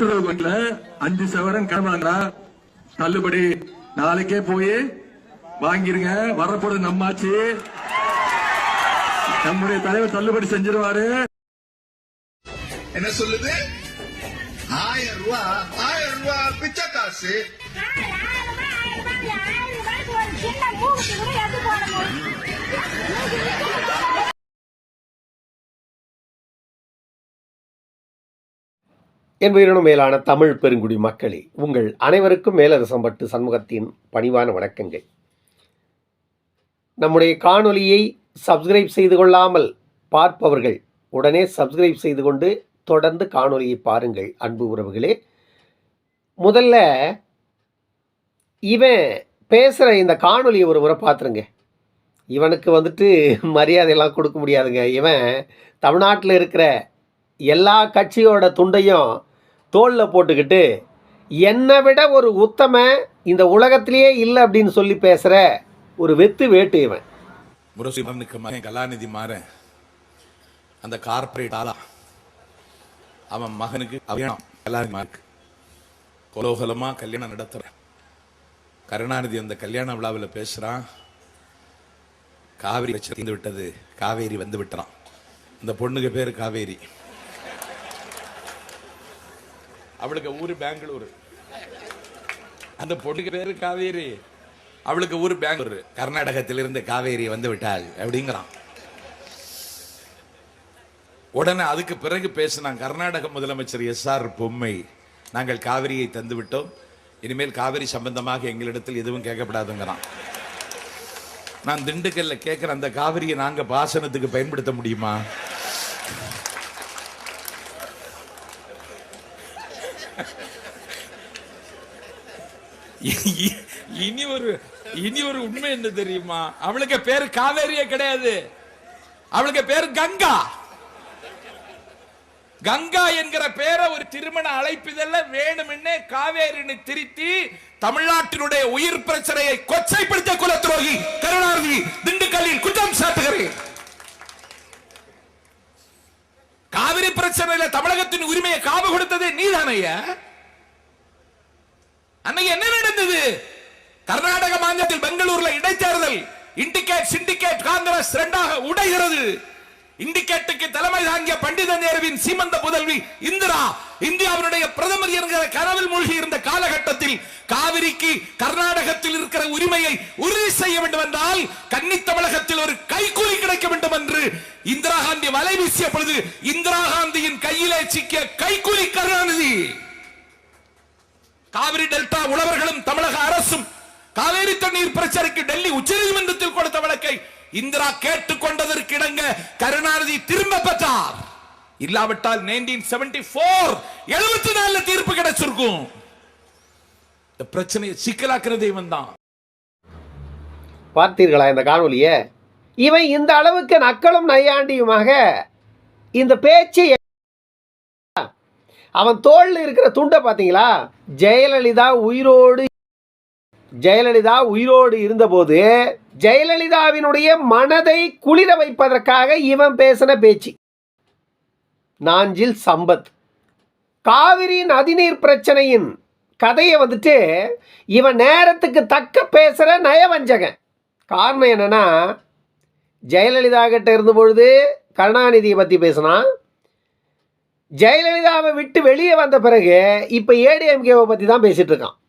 கூட்டுறவு வங்கியில அஞ்சு சவரன் கடன் வாங்கினா தள்ளுபடி நாளைக்கே போய் வாங்கிருங்க. வரப்போறது நம்மாச்சு. நம்முடைய தலைவர் தள்ளுபடி செஞ்சிருவாரு. என்ன சொல்லுது? ஆயிரம் ரூபாய் ஆயிரம் ரூபாய் பிச்சை காசு என் உயிரினும் மேலான தமிழ் பெருங்குடி மக்களே உங்கள் அனைவருக்கும் மேலரசம்பட்டு சண்முகத்தின் பணிவான வணக்கங்கள். நம்முடைய காணொலியை சப்ஸ்கிரைப் செய்து கொள்ளாமல் பார்ப்பவர்கள் உடனே சப்ஸ்கிரைப் செய்து கொண்டு தொடர்ந்து காணொலியை பாருங்கள் அன்பு உறவுகளே. முதல்ல இவன் பேசுகிற இந்த காணொலியை ஒரு முறை பார்த்துருங்க. இவனுக்கு வந்துட்டு மரியாதையெல்லாம் கொடுக்க முடியாதுங்க. இவன் தமிழ்நாட்டில் இருக்கிற எல்லா கட்சியோட துண்டையும் தோளில் போட்டுக்கிட்டு என்னை விட ஒரு உத்தம இந்த உலகத்திலேயே இல்லை அப்படின்னு சொல்லி பேசுகிற ஒரு வெத்து வேட்டு இவன். முரசிபனுக்கு மகன் கலாநிதி மாற அந்த கார்ப்பரேட் ஆளா. அவன் மகனுக்கு கல்யாணம் கலாநிதி கோலோகலமாக கல்யாணம் நடத்துகிறேன் கருணாநிதி அந்த கல்யாண விழாவில் பேசுகிறான் காவேரி வச்சு விட்டது. காவேரி வந்து விட்டுறான். இந்த பொண்ணுக்கு பேர் காவேரி. அவளுக்கு ஊரு பெங்களூரு. அந்த பொண்ணுக்கு பேரு காவேரி. அவளுக்கு ஊர் பெங்களூரு. கர்நாடகத்திலிருந்து காவேரி வந்து விட்டாள் அப்படிங்கிறான். உடனே அதுக்கு பிறகு பேசினான் கர்நாடக முதலமைச்சர் எஸ் ஆர் பொம்மை. நாங்கள் காவிரியை தந்து விட்டோம் இனிமேல் காவிரி சம்பந்தமாக எங்களிடத்தில் எதுவும் கேட்கப்படாதுங்கிறான். நான் திண்டுக்கல்ல கேட்குற அந்த காவிரியை நாங்க பாசனத்துக்கு பயன்படுத்த முடியுமா? இனி ஒரு இனி ஒரு உண்மை என்ன தெரியுமா? அவளுக்கு பேரு காவேரியே கிடையாது. அவளுக்கு பேரு கங்கா. கங்கா என்கிற பேரை ஒரு திருமண அழைப்பிதழ வேணுமென்னே காவேரின்னு திருத்தி தமிழ்நாட்டினுடைய உயிர் பிரச்சனையை கொச்சைப்படுத்த குல துரோகி கருணாநிதி திண்டுக்கல்லில் குற்றம் சாட்டுகிறேன். காவிரி பிரச்சனையில தமிழகத்தின் உரிமையை காவு கொடுத்தது நீதானையா அன்னைக்கு என்ன நடந்தது கர்நாடக மாநிலத்தில் பெங்களூர்ல இடைத்தேர்தல். இண்டிகேட் சிண்டிகேட் காங்கிரஸ் இரண்டாக உடைகிறது. இண்டிகேட்டுக்கு தலைமை தாங்கிய பண்டித நேருவின் சீமந்த புதல்வி இந்திரா. இந்தியாவினுடைய பிரதமர் என்கிற கனவில் மூழ்கி இருந்த காலகட்டத்தில் காவிரிக்கு கர்நாடகத்தில் இருக்கிற உரிமையை உறுதி செய்ய வேண்டும் என்றால் கன்னி தமிழகத்தில் ஒரு கைகூலி கிடைக்க வேண்டும் என்று இந்திரா காந்தி வலை வீசிய பொழுது இந்திரா காந்தியின் கையிலே சிக்கிய கைகூலி கருணாநிதி. காவிரி டெல்டா உழவர்களும் தமிழக அரசும் காவேரி தண்ணீர் பிரச்சனைக்கு டெல்லி உச்சநீதிமன்றத்தில் கொடுத்த வழக்கை இந்திரா கேட்டுக்கொண்டதற்கு இடங்க கருணாநிதி திரும்ப பெற்றார். இல்லாவிட்டால் நைன்டீன் செவன்டி போர் எழுபத்தி நாலுல தீர்ப்பு கிடைச்சிருக்கும். இந்த பிரச்சனையை சிக்கலாக்குறதே தெய்வம் தான் பார்த்தீர்களா இந்த காணொலியை இவன் இந்த அளவுக்கு நக்களும் நையாண்டியுமாக இந்த பேச்சு அவன் தோளில் இருக்கிற துண்டை பார்த்தீங்களா? ஜெயலலிதா உயிரோடு ஜெயலலிதா உயிரோடு இருந்தபோது ஜெயலலிதாவினுடைய மனதை குளிர வைப்பதற்காக இவன் பேசின பேச்சு. நாஞ்சில் சம்பத். காவிரி நதிநீர் பிரச்சனையின் கதையை வந்துட்டு இவன் நேரத்துக்கு தக்க பேசுகிற நயவஞ்சகன். காரணம் என்னென்னா ஜெயலலிதா கிட்ட இருந்த பொழுது கருணாநிதியை பற்றி பேசினான். ஜெயலலிதாவை விட்டு வெளியே வந்த பிறகு இப்போ ஏடிஎம்கேவை பற்றி தான் பேசிகிட்ருக்கான் இருக்கான்.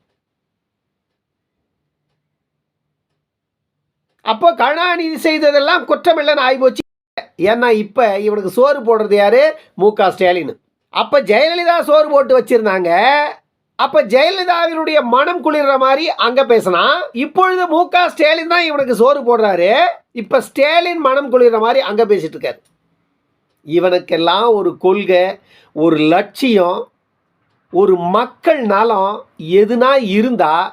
அப்போ கருணாநிதி செய்ததெல்லாம் குற்றமில்லைன்னு ஆகிப்போச்சு ஏன்னா இப்போ இவனுக்கு சோறு போடுறது யார்? மு க. ஸ்டாலின். அப்போ ஜெயலலிதா சோறு போட்டு வச்சிருந்தாங்க. அப்போ ஜெயலலிதாவினுடைய மனம் குளிர்ற மாதிரி அங்கே பேசினா இப்பொழுது மு க. ஸ்டாலின் தான் இவனுக்கு சோறு போடுறாரு. இப்போ ஸ்டாலின் மனம் குளிர்ற மாதிரி அங்கே பேசிகிட்டு இருக்காரு. இவனுக்கெல்லாம் ஒரு கொள்கை ஒரு லட்சியம் ஒரு மக்கள் நலம் எதுனா இருந்தால்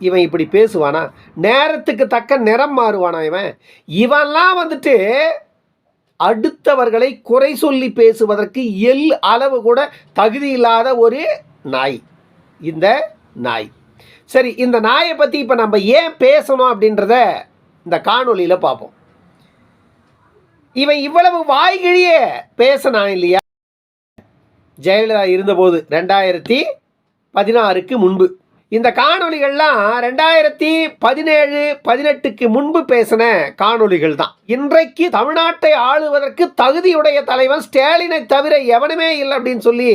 இவன் இப்படி பேசுவானா? நேரத்துக்கு தக்க நிறம் மாறுவானா இவன்? இவன்லாம் வந்துட்டு அடுத்தவர்களை குறை சொல்லி பேசுவதற்கு எல் அளவு கூட தகுதி இல்லாத ஒரு நாய். இந்த நாய். சரி இந்த நாயை பற்றி இப்போ நம்ம ஏன் பேசணும் அப்படின்றத இந்த காணொலியில் பார்ப்போம். இவன் இவ்வளவு வாய்கிழிய பேசினான் இல்லையா? ஜெயலலிதா இருந்தபோது ரெண்டாயிரத்தி பதினாறுக்கு முன்பு. இந்த காணொளிகள்லாம் ரெண்டாயிரத்தி பதினேழு பதினெட்டுக்கு முன்பு பேசின காணொளிகள் தான். இன்றைக்கு தமிழ்நாட்டை ஆளுவதற்கு தகுதியுடைய தலைவன் ஸ்டாலினை தவிர எவனுமே இல்லை அப்படின்னு சொல்லி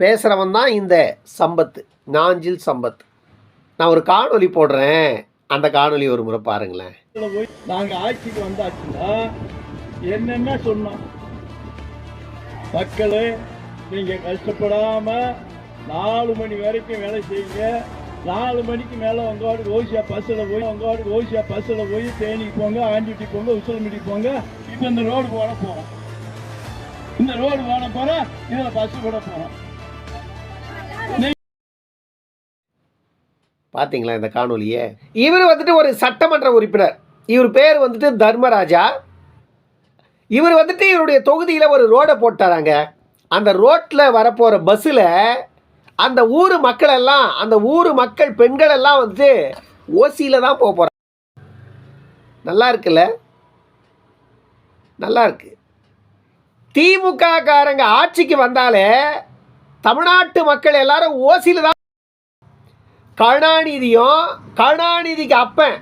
பேசுகிறவன் தான் இந்த சம்பத்து நாஞ்சில் சம்பத் நான் ஒரு காணொளி போடுறேன். அந்த காணொளி ஒரு முறை பாருங்களேன். நாங்கள் ஆட்சிக்கு வந்தாச்சுன்னா என்னென்ன சொன்னோம்? மக்களே நீங்கள் கஷ்டப்படாமல் நாலு மணி வரைக்கும் வேலை செய்யுங்க. நாலு மணிக்கு மேல உங்களோட ஓசியா பஸ்ல போய் உங்களோட ஓசியா பஸ்ல போய் தேனிக்கு போங்க ஆண்டிட்டி போங்க உசிலமிட்டி போங்க. இப்ப இந்த ரோடு போட போறோம். இந்த ரோடு போட போறோம் இதுல பஸ் கூட போறோம். பார்த்தீங்களா இந்த காணொலியை இவர் வந்துட்டு ஒரு சட்டமன்ற உறுப்பினர். இவர் பேர் வந்துட்டு தர்மராஜா. இவர் வந்துட்டு இவருடைய தொகுதியில் ஒரு ரோடை போட்டாராங்க. அந்த ரோட்டில் வரப்போகிற பஸ்ஸில் அந்த ஊர் மக்கள் எல்லாம் அந்த ஊர் மக்கள் பெண்கள் எல்லாம் வந்து ஓசியில் தான் போக போகிறாங்க நல்லா இருக்குல்ல? நல்லா இருக்கு. திமுக காரங்க ஆட்சிக்கு வந்தாலே தமிழ்நாட்டு மக்கள் எல்லாரும் ஓசியில் தான். கருணாநிதியும் கருணாநிதிக்கு அப்பன்.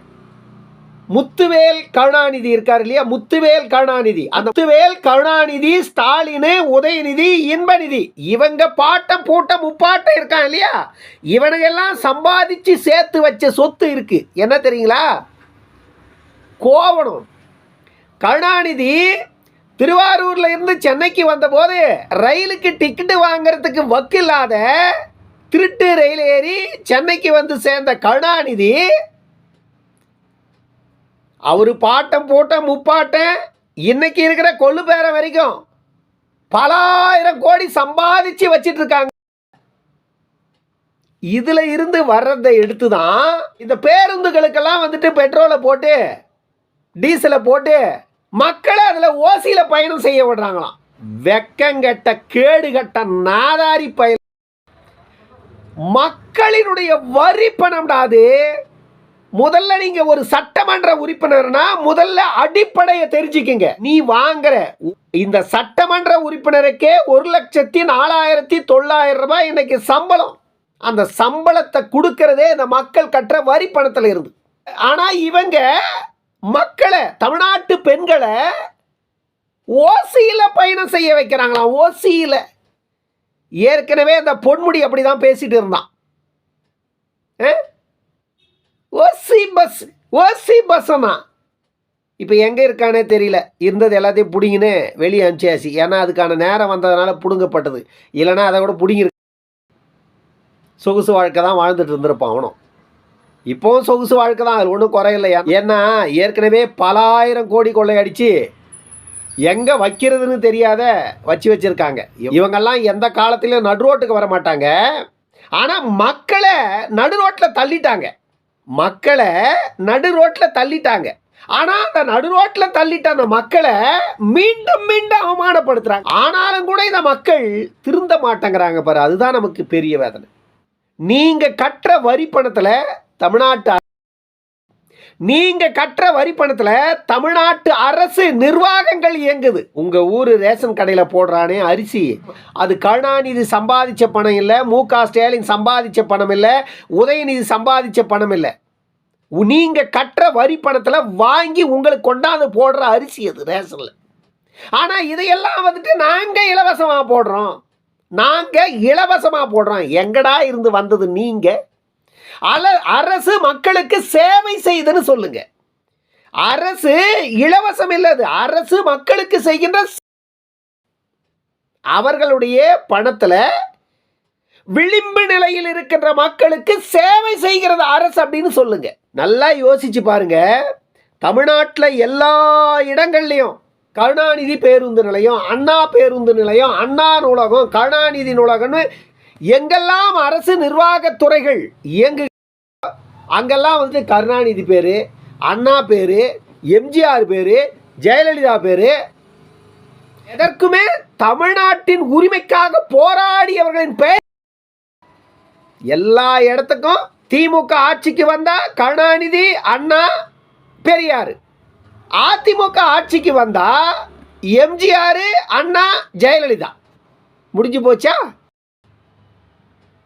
முத்துவேல் கருணாநிதி இருக்கார் இல்லையா? முத்துவேல் கருணாநிதி. அந்த முத்துவேல் கருணாநிதி ஸ்டாலின் உதயநிதி இன்பநிதி. இவங்க பாட்டம் பூட்டம் முப்பாட்டம் இருக்கான் இல்லையா? இவனையெல்லாம் சம்பாதிச்சு சேர்த்து வச்ச சொத்து இருக்கு. என்ன தெரியுங்களா? கோவணம். கருணாநிதி திருவாரூர்ல இருந்து சென்னைக்கு வந்தபோது ரயிலுக்கு டிக்கெட்டு வாங்குறதுக்கு வக்கில்லாத திருட்டு ரயில் ஏறி சென்னைக்கு வந்து சேர்ந்த கருணாநிதி அவர் பாட்டம் போட்ட முப்பாட்டம் இன்னைக்கு இருக்கிற கொள்ளு பேர வரைக்கும் பல ஆயிரம் கோடி சம்பாதிச்சு வச்சிட்டு இருக்காங்க இதுல இருந்து வர்றதை எடுத்து தான் இந்த பேருந்துகளுக்கெல்லாம் வந்துட்டு பெட்ரோலை போட்டு டீசலை போட்டு மக்களை அதில் ஓசியில் பயணம் செய்ய விடுறாங்களாம். வெக்கங்கெட்ட கேடுகட்ட நாதாரி பயணம் மக்களினுடைய வரி பணம்டாது முதல்ல நீங்க ஒரு சட்டமன்ற உறுப்பினர்னா முதல்ல அடிப்படையை தெரிஞ்சுக்கங்க. நீ வாங்குற இந்த சட்டமன்ற உறுப்பினருக்கே ஒரு லட்சத்தி நாலாயிரத்தி தொள்ளாயிரம் ரூபாய் இன்னைக்கு சம்பளம். அந்த சம்பளத்தை கொடுக்கறதே இந்த மக்கள் கட்டுற வரி பணத்தில் இருந்து. ஆனா இவங்க மக்களை தமிழ்நாட்டு பெண்களை ஓசியில் பயணம் செய்ய வைக்கிறாங்களாம் ஓசியில. ஏற்கனவே அந்த பொன்முடி அப்படி தான் பேசிட்டு இருந்தான். ஆ? ஓசி பஸ் ஓசி பஸ்ஸனா இப்போ எங்கே இருக்கானே தெரியல. இருந்தது எல்லாத்தையும் பிடிங்கின்னு வெளியே அனுப்பிச்சாச்சு. ஏன்னா அதுக்கான நேரம் வந்ததுனால பிடுங்கப்பட்டது. இல்லைன்னா அதை கூட பிடுங்கிரு சொகுசு வாழ்க்கை தான் வாழ்ந்துட்டு இருந்திருப்பான் அவனும். இப்போவும் சொகுசு வாழ்க்கை தான். அது ஒன்றும் குறையில்லையா ஏன்னா ஏற்கனவே பலாயிரம் கோடி கொள்ளையடிச்சு எங்கே வைக்கிறதுன்னு தெரியாத வச்சு வச்சுருக்காங்க. இவங்கெல்லாம் எந்த காலத்திலும் நடு ரோட்டுக்கு வர மாட்டாங்க ஆனால் மக்களை நடு ரோட்டில் தள்ளிட்டாங்க. மக்களை நடு ரோட்டில் தள்ளிட்டாங்க. ஆனால் அந்த நடு ரோட்டில் தள்ளிட்ட அந்த மக்களை மீண்டும் மீண்டும் அவமானப்படுத்துறாங்க. ஆனாலும் கூட இந்த மக்கள் திருந்த மாட்டேங்கிறாங்க பாரு. அதுதான் நமக்கு பெரிய வேதனை. நீங்க கட்டுற வரி பணத்துல தமிழ்நாட்டு நீங்கள் கட்டுற வரி பணத்தில் தமிழ்நாட்டு அரசு நிர்வாகங்கள் இயங்குது. உங்கள் ஊர் ரேஷன் கடையில் போடுறானே அரிசி. அது கருணாநிதி சம்பாதிச்ச பணம் இல்லை மு க ஸ்டாலின் சம்பாதிச்ச பணம் இல்லை உதயநிதி சம்பாதிச்ச பணம் இல்லை. நீங்கள் கட்டுற வரி பணத்தில் வாங்கி உங்களுக்கு கொண்டாந்து போடுற அரிசி அது ரேஷனில். ஆனால் இதையெல்லாம் வந்துட்டு நாங்கள் இலவசமாக போடுறோம். நாங்கள் இலவசமாக போடுறோம். எங்கடா இருந்து வந்தது நீங்கள் அல அரசு மக்களுக்கு சேவை செய்துன்னு சொல்லுங்க. அரசு இலவசம் இல்லது. அரசு மக்களுக்கு செய்கின்ற அவர்களுடைய பணத்துல விளிம்பு நிலையில் இருக்கின்ற மக்களுக்கு சேவை செய்கிறது அரசு அப்படின்னு சொல்லுங்க. நல்லா யோசிச்சு பாருங்க. தமிழ்நாட்டில் எல்லா இடங்கள்லையும் கருணாநிதி பேருந்து நிலையம் அண்ணா பேருந்து நிலையம் அண்ணா நூலகம் கருணாநிதி நூலகம்னு எங்கெல்லாம் அரசு நிர்வாகத்துறைகள் இயங்கு அங்கெல்லாம் வந்து கருணாநிதி பேர் அண்ணா பேர் எம்ஜிஆர் பேர் ஜெயலலிதா பேர் எதற்குமே தமிழ்நாட்டின் உரிமைக்காக போராடியவர்களின் பெயர். எல்லா இடத்துக்கும் திமுக ஆட்சிக்கு வந்தா கருணாநிதி அண்ணா பெரியார். அதிமுக ஆட்சிக்கு வந்தா எம்ஜிஆர் அண்ணா ஜெயலலிதா. முடிஞ்சு போச்சா?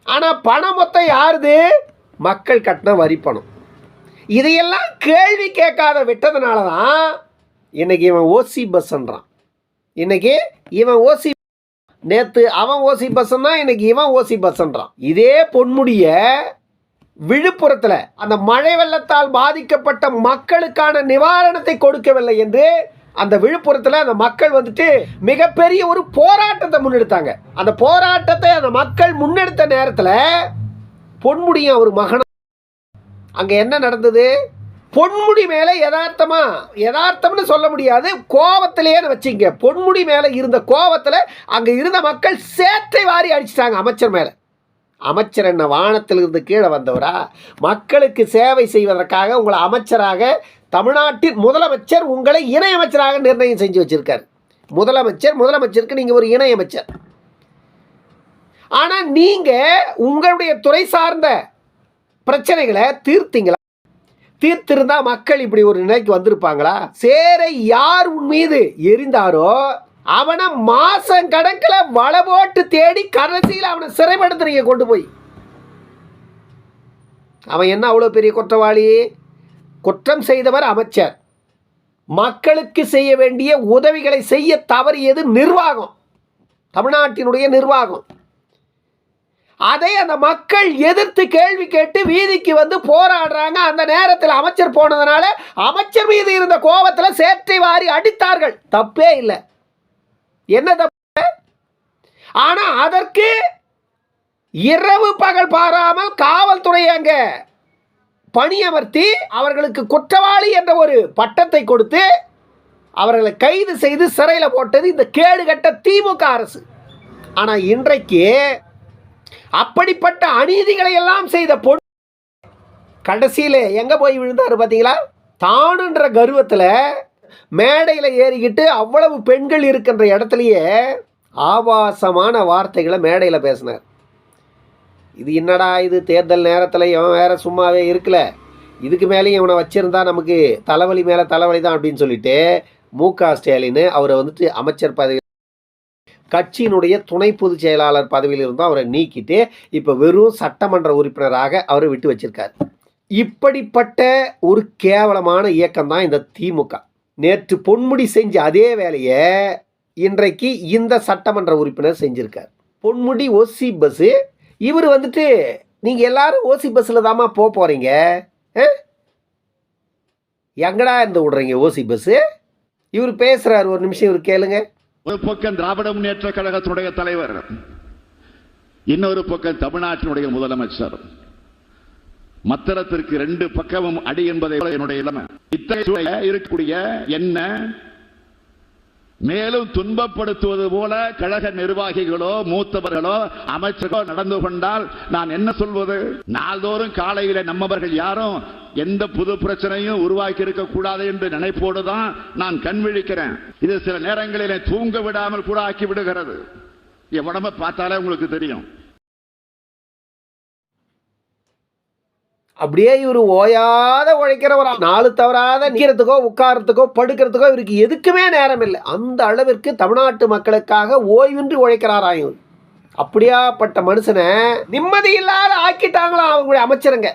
ஆனால் பணம் மொத்தம் யாருது? மக்கள் கட்டின வரி பணம். இதையெல்லாம் கேள்வி கேட்காத விட்டதுனால தான் இன்னைக்கு இவன் ஓசி பஸ்ன்றான் இன்னைக்கு இவன் ஓசி நேற்று அவன் ஓசி பஸ்ஸுன்னா இன்னைக்கு இவன் ஓசி பஸ்ன்றான் இதே பொன்முடிய விழுப்புரத்தில் அந்த மழை வெள்ளத்தால் பாதிக்கப்பட்ட மக்களுக்கான நிவாரணத்தை கொடுக்கவில்லை என்று அந்த விழுப்புரத்தில் அந்த மக்கள் வந்துட்டு மிகப்பெரிய ஒரு போராட்டத்தை முன்னெடுத்தாங்க. அந்த போராட்டத்தை அந்த மக்கள் முன்னெடுத்த நேரத்தில் பொன்முடியும் அவர் மகனும் அங்கே என்ன நடந்தது? பொன்முடி மேலே யதார்த்தமா யதார்த்தம்னு சொல்ல முடியாது கோவத்திலேயே வச்சுங்க. பொன்முடி மேலே இருந்த கோவத்தில் அங்கே இருந்த மக்கள் சேற்றை வாரி அடிச்சிட்டாங்க அமைச்சர் மேலே. அமைச்சர் என்ன வானத்திலிருந்து கீழே வந்தவரா? மக்களுக்கு சேவை செய்வதற்காக உங்களை அமைச்சராக தமிழ்நாட்டின் முதலமைச்சர் உங்களை இணையமைச்சராக நிர்ணயம் செஞ்சு வச்சிருக்காரு. முதலமைச்சர் முதலமைச்சருக்கு நீங்கள் ஒரு இணையமைச்சர். ஆனால் நீங்கள் உங்களுடைய துறை சார்ந்த பிரச்சனைகளை தீர்த்தீங்களா? தீர்த்திருந்தா மக்கள் இப்படி ஒரு நிலைக்கு வந்திருப்பாங்களா? சேரை யார் உன் மீது எரிந்தாரோ அவனை மாசம் கணக்கில் வள போட்டு தேடி கடைசியில் அவனை சிறைப்படுத்துறீங்க கொண்டு போய். அவன் என்ன அவ்வளோ பெரிய குற்றவாளி? குற்றம் செய்தவர் அமைச்சர். மக்களுக்கு செய்ய வேண்டிய உதவிகளை செய்ய தவறியது நிர்வாகம். தமிழ்நாட்டினுடைய நிர்வாகம். அதை அந்த மக்கள் எதிர்த்து கேள்வி கேட்டு வீதிக்கு வந்து போராடுறாங்க. அந்த நேரத்தில் அமைச்சர் போனதுனால அமைச்சர் மீது இருந்த கோபத்தில் சேற்றை வாரி அடித்தார்கள். தப்பே இல்லை. என்ன தப்பு? ஆனால் அதற்கு இரவு பகல் பாராமல் காவல்துறை அங்கே பணியமர்த்தி அவர்களுக்கு குற்றவாளி என்ற ஒரு பட்டத்தை கொடுத்து அவர்களை கைது செய்து சிறையில் போட்டது இந்த கேடுகட்ட திமுக அரசு. ஆனால் இன்றைக்கு அப்படிப்பட்ட அநீதிகளை எல்லாம் செய்த பொன் கடைசியில் எங்கே போய் விழுந்தார் பார்த்தீங்களா தானுன்ற கர்வத்தில் மேடையில் ஏறிக்கிட்டு அவ்வளவு பெண்கள் இருக்கின்ற இடத்துலையே ஆபாசமான வார்த்தைகளை மேடையில் பேசினார். இது என்னடா இது தேர்தல் நேரத்தில் இவன் வேறு சும்மாவே இருக்கல. இதுக்கு மேலேயும் இவனை வச்சுருந்தா நமக்கு தலைவலி மேலே தலைவலி தான் அப்படின்னு சொல்லிட்டு மு க ஸ்டாலின் அவரை வந்துட்டு அமைச்சர் பதவி கட்சியினுடைய துணை பொதுச் செயலாளர் பதவியில் இருந்தும் அவரை நீக்கிட்டு இப்போ வெறும் சட்டமன்ற உறுப்பினராக அவரை விட்டு வச்சிருக்காரு. இப்படிப்பட்ட ஒரு கேவலமான இயக்கம் தான் இந்த திமுக. நேற்று பொன்முடி செஞ்ச அதே வேலையை இன்றைக்கு இந்த சட்டமன்ற உறுப்பினர் செஞ்சிருக்கார். பொன்முடி ஓசி பஸ்ஸு இவர் வந்துட்டு நீங்கள் எல்லாரும் ஓசி பஸ்ஸில் தாம்மா போக போகிறீங்க எங்கடா இருந்து விடுறீங்க ஓசி பஸ்ஸு இவர் பேசுகிறார் ஒரு நிமிஷம் இவர் கேளுங்க. ஒரு பக்கம் திராவிட முன்னேற்ற கழகத்தினுடைய தலைவர் இன்னொரு பக்கம் தமிழ்நாட்டினுடைய முதலமைச்சர். மத்திரத்திற்கு ரெண்டு பக்கமும் அடி என்பதை என்னுடைய இளமை. இத்தகைய இருக்கக்கூடிய என்ன மேலும் துன்பப்படுத்துவது போல கழக நிர்வாகிகளோ மூத்தவர்களோ அமைச்சர்களோ நடந்து கொண்டால் நான் என்ன சொல்வது? நாள்தோறும் காலையில நம்மவர்கள் யாரும் எந்த புது பிரச்சனையும் உருவாக்கி இருக்க கூடாது என்று நினைப்போடு தான் நான் கண் விழிக்கிறேன். இது சில நேரங்களில் தூங்க விடாமல் கூட ஆக்கி விடுகிறது. என் பார்த்தாலே உங்களுக்கு தெரியும். அப்படியே இவர் ஓயாத உழைக்கிறவரா. நாலு தவறாத நீரத்துக்கோ உட்காரத்துக்கோ படுக்கிறதுக்கோ இவருக்கு எதுக்குமே நேரம் இல்லை. அந்த அளவிற்கு தமிழ்நாட்டு மக்களுக்காக ஓய்வின்றி உழைக்கிறாராம் இவர். அப்படியாப்பட்ட மனுஷனை நிம்மதி இல்லாத ஆக்கிட்டாங்களாம் அவங்களுடைய அமைச்சருங்க.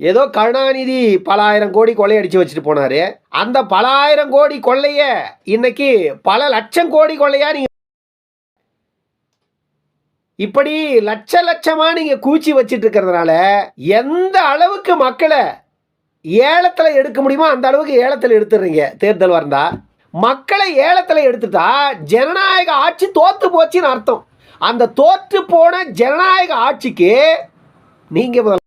ஏதோ கருணாநிதி பல ஆயிரம் கோடி கொள்ளையடிச்சு வச்சுட்டு போனாரு. அந்த பல ஆயிரம் கோடி கொள்ளைய இன்னைக்கு பல லட்சம் கோடி கொள்ளையா நீங்க இப்படி லட்ச லட்சமாக நீங்கள் கூச்சி வச்சிட்டு இருக்கிறதுனால எந்த அளவுக்கு மக்களை ஏலத்தில் எடுக்க முடியுமோ அந்த அளவுக்கு ஏலத்தில் எடுத்துடுறீங்க தேர்தல் வந்தா மக்களை ஏலத்தில் எடுத்துட்டா ஜனநாயக ஆட்சி தோற்று போச்சுன்னு அர்த்தம். அந்த தோற்று போன ஜனநாயக ஆட்சிக்கு நீங்கள் முதல்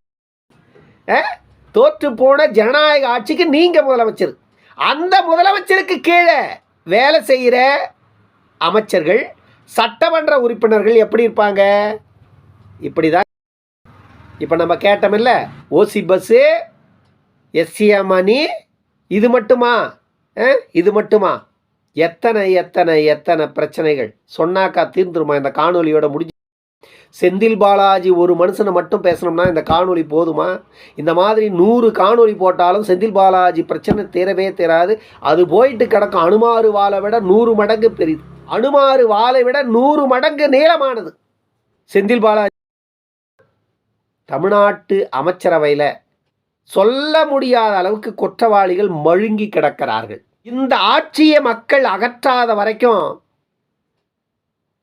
தோற்று போன ஜனநாயக ஆட்சிக்கு நீங்கள் முதலமைச்சர். அந்த முதலமைச்சருக்கு கீழே வேலை செய்கிற அமைச்சர்கள் சட்டமன்ற உறுப்பினர்கள் எப்படி இருப்பாங்க? இப்படி தான் இப்போ நம்ம கேட்டோமில்ல ஓசி பஸ்ஸு எஸ்சிஎம் அணி இது மட்டுமா? இது மட்டுமா? எத்தனை எத்தனை எத்தனை பிரச்சனைகள்? சொன்னாக்கா தீர்ந்துருமா? இந்த காணொலியோட முடிஞ்சு செந்தில் பாலாஜி ஒரு மனுஷனை மட்டும் பேசணும்னா இந்த காணொலி போதுமா? இந்த மாதிரி நூறு காணொலி போட்டாலும் செந்தில் பாலாஜி பிரச்சனை தீரவே தீராது. அது போயிட்டு கிடக்கும். அனுமாறு வாழை விட நூறு மடங்கு பெரியது அனுமாறு வாளை விட நூறு மடங்கு நீளமானது. செந்தில் பாலாஜி தமிழ்நாட்டு அமைச்சரவையில் சொல்ல முடியாத அளவுக்கு குற்றவாளிகள் மழுங்கி கிடக்கிறார்கள். இந்த ஆட்சியை மக்கள் அகற்றாத வரைக்கும்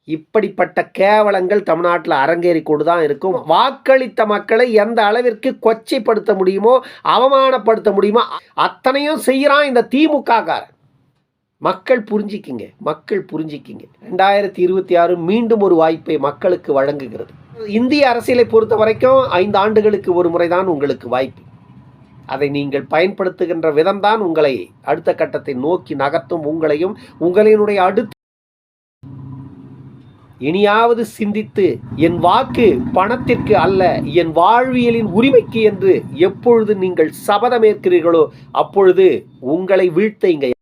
இப்படிப்பட்ட கேவலங்கள் தமிழ்நாட்டில் அரங்கேறி கொண்டு தான் இருக்கும். வாக்களித்த மக்களை எந்த அளவிற்கு கொச்சைப்படுத்த முடியுமோ அவமானப்படுத்த முடியுமோ அத்தனையும் செய்கிறான் இந்த திமுக காரன் மக்கள் புரிஞ்சிக்கிங்க மக்கள் புரிஞ்சிக்கிங்க. ரெண்டாயிரத்தி இருபத்தி ஆறு மீண்டும் ஒரு வாய்ப்பை மக்களுக்கு வழங்குகிறது. இந்திய அரசியலை பொறுத்த வரைக்கும் ஐந்து ஆண்டுகளுக்கு ஒரு முறைதான் உங்களுக்கு வாய்ப்பு. அதை நீங்கள் பயன்படுத்துகின்ற விதம்தான் உங்களை அடுத்த கட்டத்தை நோக்கி நகர்த்தும். உங்களையும் உங்களினுடைய அடுத்த இனியாவது சிந்தித்து என் வாக்கு பணத்திற்கு அல்ல என் வாழ்வியலின் உரிமைக்கு என்று எப்பொழுது நீங்கள் சபதமேற்கிறீர்களோ அப்பொழுது உங்களை வீழ்த்த இங்க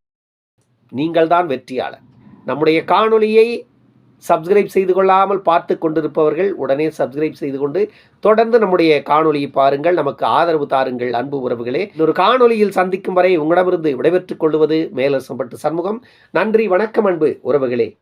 நீங்கள் தான் வெற்றியாளர். நம்முடைய காணொளியை சப்ஸ்கிரைப் செய்து கொள்ளாமல் பார்த்து கொண்டிருப்பவர்கள் உடனே சப்ஸ்கிரைப் செய்து கொண்டு தொடர்ந்து நம்முடைய காணொளியை பாருங்கள். நமக்கு ஆதரவு தாருங்கள் அன்பு உறவுகளே. ஒரு காணொளியில் சந்திக்கும் வரை உங்களிடமிருந்து விடைபெற்றுக் கொள்வது மேலரசம்பட்டு சண்முகம். நன்றி வணக்கம் அன்பு உறவுகளே.